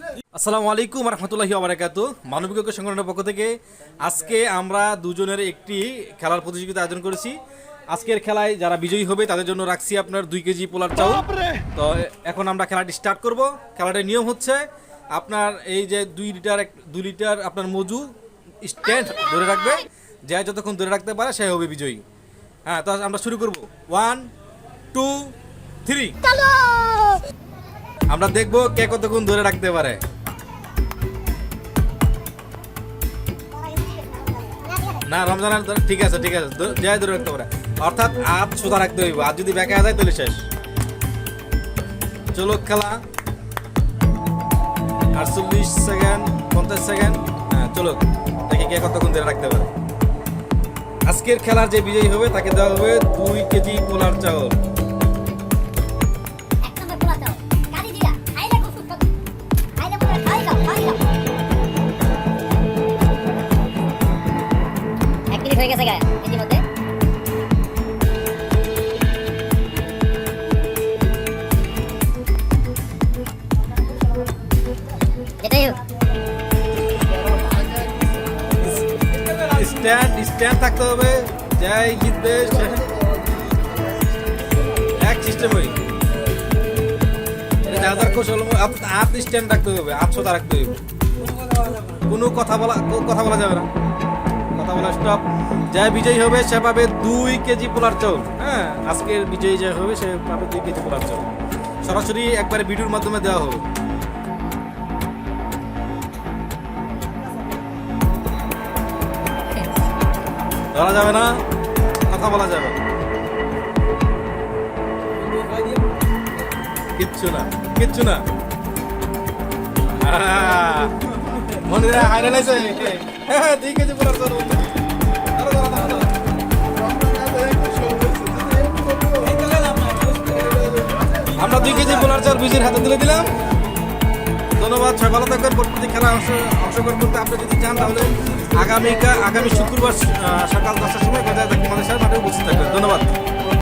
আসসালামু আলাইকুম রহমতুল্লাহি আবরাকাতু মানবিক ঐক্য সংগঠনের পক্ষ থেকে আজকে আমরা দুজনের একটি খেলার প্রতিযোগিতা আয়োজন করেছি। আজকের খেলায় যারা বিজয়ী হবে তাদের জন্য রাখছি আপনার দুই কেজি পোলার চাউল। তো এখন আমরা খেলাটি স্টার্ট করব। খেলাটির নিয়ম হচ্ছে আপনার এই যে দুই লিটার এক- দুই লিটার আপনার মজু স্ট্যান্ড ধরে রাখবে। যে যতক্ষণ ধরে রাখতে পারে সে হবে বিজয়ী। হ্যাঁ তো আমরা শুরু করব। ওয়ান টু থ্রি আমরা দেখব কে কতক্ষণ ধরে রাখতে পারে। না, রমজান ঠিক আছে ঠিক আছে যাই ধরে রাখতে পারে। অর্থাৎ আজ সোজা রাখতে হইব আর যদি বেঁকা যায় তাহলে শেষ। চলো খেলা। আটচল্লিশ সেকেন্ড, পঞ্চাশ সেকেন্ড হ্যাঁ চলো, দেখি কে কতক্ষণ ধরে রাখতে পারে। আজকের খেলার যে বিজয়ী হবে, তাকে দেওয়া হবে দুই কেজি পোলার চাউল। হয়ে গেছে গায়ে ইতিমধ্যে স্ট্যান্ড স্ট্যান্ড থাকতে হবে। যাই জিতবে এক সিস্টেম যার যার কৌশল হাত স্ট্যান্ড রাখতে হবে আটশোটা রাখতে হবে। কোনো কথা বলা কথা বলা যাবে না। স্টপ যাই বিজয়ী হবে, সে পাবে দুই কেজি পোলার চাউল। হ্যাঁ আজকের বিজয়ী যে হবে, সে পাবে দুই কেজি পোলার চাউল। সরাসরি একবারে ভিডিওর মাধ্যমে দেওয়া হবে। ধরা যাবে না, কথা বলা যাবে। কিচ্ছু না কিচ্ছু না। মনে হয় হাইরে লাইছে হ্যাঁ দুই কেজি পোলার আমরা দুই কেজি পোলার চার বিজির হাতে তুলে দিলাম। ধন্যবাদ, সবাই ভালো থাকবেন। পরবর্তী খেলা অংশ অংশগ্রহণ করতে আপনি যদি চান, তাহলে আগামীকা আগামী শুক্রবার সকাল দশটার সময় বাজার থাকি মাদেশের মাঠে উপস্থিত থাকবেন। ধন্যবাদ।